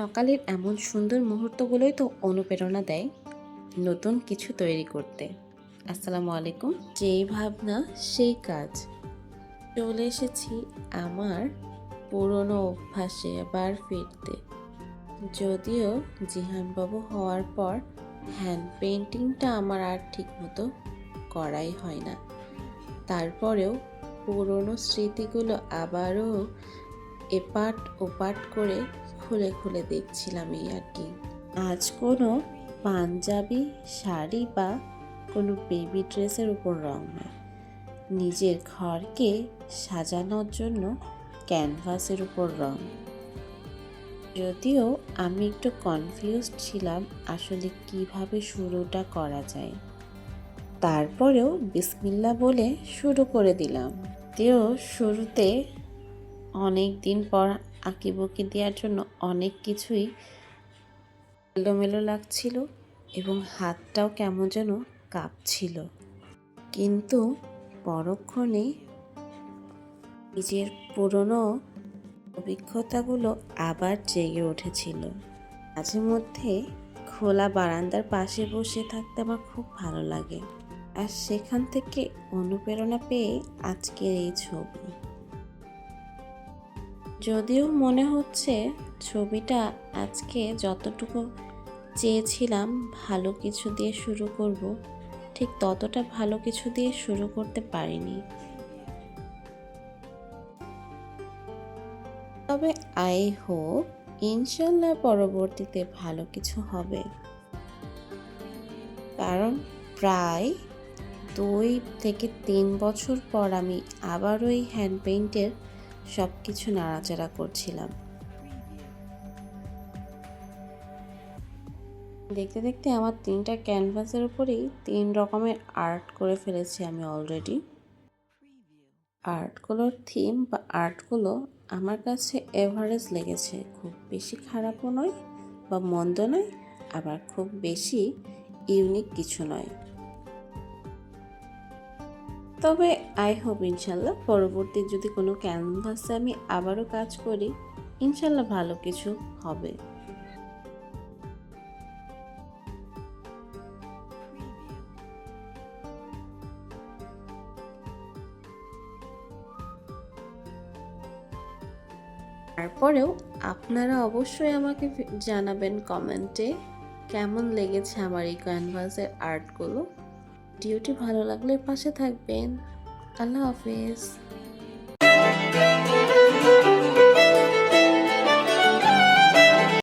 সকালের এমন সুন্দর মুহূর্তগুলোই তো অনুপ্রেরণা দেয় নতুন কিছু তৈরি করতে। আসসালামু আলাইকুম। যেই ভাবনা, সেই কাজ। চলে এসেছি আমার পুরনো অভ্যাসে আবার ফিরতে। যদিও জিহানবাবু হওয়ার পর হ্যান্ড পেন্টিংটা আমার আর ঠিকমতো করাই হয় না। তারপরেও পুরনো স্মৃতিগুলো আবারও এপাট ওপাট করে খুলে খুলে দেখছিলাম এই আর কি। আজ কোনো পাঞ্জাবি, শাড়ি বা কোনো বেবি ড্রেসের উপর রং নয়। নিজের ঘরকে সাজানোর জন্য ক্যানভাসের উপর রং। যদিও আমি একটু কনফিউজ ছিলাম আসলে কীভাবে শুরুটা করা যায়। তারপরেও বিসমিল্লা বলে শুরু করে দিলাম। তেও শুরুতে অনেক দিন পর আঁকিবুকি দেওয়ার জন্য অনেক কিছুই এলোমেলো লাগছিল এবং হাতটাও কেমন যেন কাঁপছিল। কিন্তু পরক্ষণে নিজের পুরনো অভিজ্ঞতাগুলো আবার জেগে উঠেছিল। মাঝে মধ্যে খোলা বারান্দার পাশে বসে থাকতে আমার খুব ভালো লাগে। আর সেখান থেকে অনুপ্রেরণা পেয়ে আজকের এই ছবি। যদিও মনে হচ্ছে ছবিটা আজকে যতটুকু চেয়েছিলাম ভালো কিছু দিয়ে শুরু করব, ঠিক ততটা ভালো কিছু দিয়ে শুরু করতে পারিনি। তবে আই হোপ ইনশাল্লাহ পরবর্তীতে ভালো কিছু হবে। কারণ প্রায় দুই থেকে তিন বছর পর আমি আবার ওই হ্যান্ড পেইন্টের সব কিছু নাড়াচাড়া করছিলাম। দেখতে দেখতে আমার তিনটা ক্যানভাসের উপরেই তিন রকমের আর্ট করে ফেলেছি আমি অলরেডি আর্টগুলোর থিম বা আর্টগুলো আমার কাছে এভারেজ লেগেছে। খুব বেশি খারাপও নয় বা মন্দ নয়, আবার খুব বেশি ইউনিক কিছু নয়। তবে আই হোপ ইনশাল্লাহ পরবর্তী যদি কোনো ক্যানভাসে আমি আবারও কাজ করি, ইনশাল্লাহ ভালো কিছু হবে। তারপরেও আপনারা অবশ্যই আমাকে জানাবেন কমেন্টে, কেমন লেগেছে আমার এই ক্যানভাসের আর্টগুলো। ভিডিওটি ভালো লাগলে পাশে থাকবেন। আল্লাহ হাফেজ।